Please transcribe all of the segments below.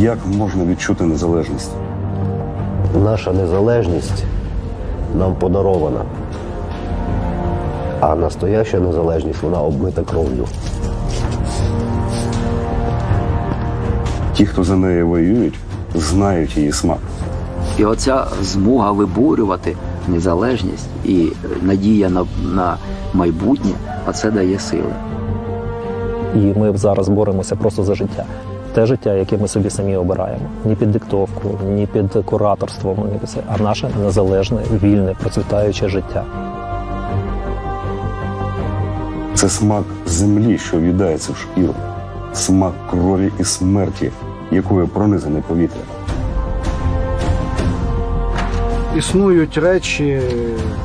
Як можна відчути незалежність? Наша незалежність нам подарована. А настояща незалежність вона обмита кров'ю. Ті, хто за неї воюють, знають її смак. І оця змога виборювати незалежність і надія на, на майбутнє, оце дає сили. І ми зараз боремося просто за життя. Те життя, яке ми собі самі обираємо, ні під диктовку, ні під кураторством, ні під це, а наше незалежне, вільне, процвітаюче життя. Це смак землі, що в'їдається в шкіру, смак крові і смерті, якою пронизане повітря. існують речі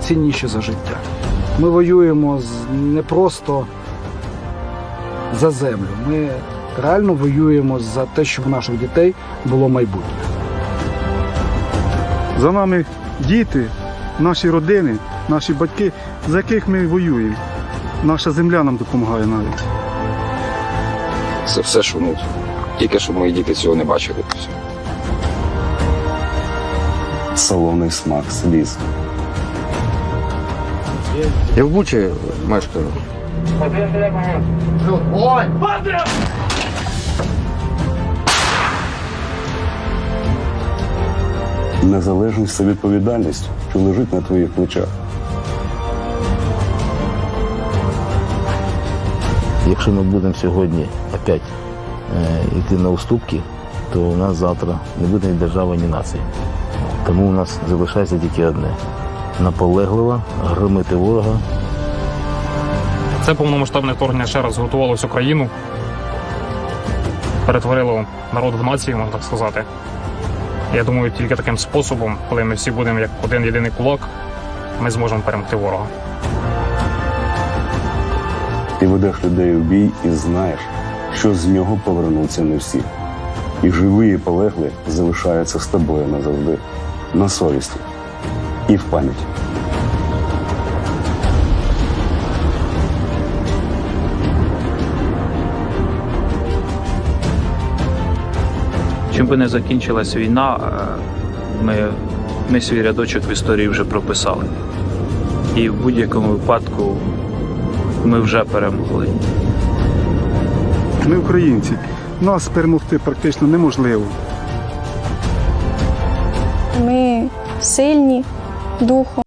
цінніші за життя. Ми воюємо не просто за землю. Ми реально воюємо за те, щоб у наших дітей було майбутнє. За нами діти, наші родини, наші батьки, за яких ми воюємо. Наша земля нам допомагає навіть. Це все, що ну, тільки щоб мої діти цього не бачили. Солоний смак сліз. Я в Бучі мешкаю. Незалежність це відповідальність, що лежить на твоїх плечах. Якщо ми будемо сьогодні опять е, йти на уступки, то у нас завтра не буде ні держави, ні нації. Тому у нас залишається тільки одне наполегливо громити ворога Це повномасштабне вторгнення ще раз згуртувало всю країну, перетворило народ в націю, можна так сказати. Я думаю, тільки таким способом, коли ми всі будемо як один єдиний кулак, ми зможемо перемогти ворога. Ти ведеш людей у бій і знаєш, що з нього повернуться не всі. І живі і полегли залишаються з тобою назавжди, на совісті і в пам'яті. Чим би не закінчилась війна, е, ми, ми свій рядочок в історії вже прописали. І в будь-якому випадку ми вже перемогли. Ми українці. Нас перемогти практично неможливо. Ми сильні духом.